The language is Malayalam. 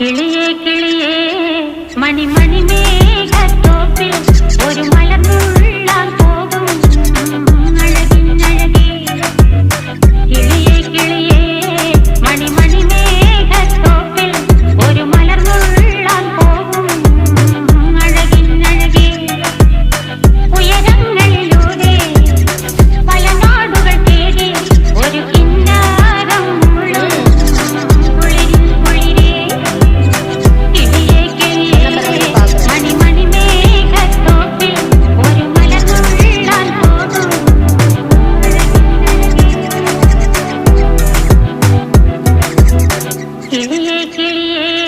കിളിയേ കിളിയേ മണിമണിമേ മേഘത്തോപ്പിൽ கிளியே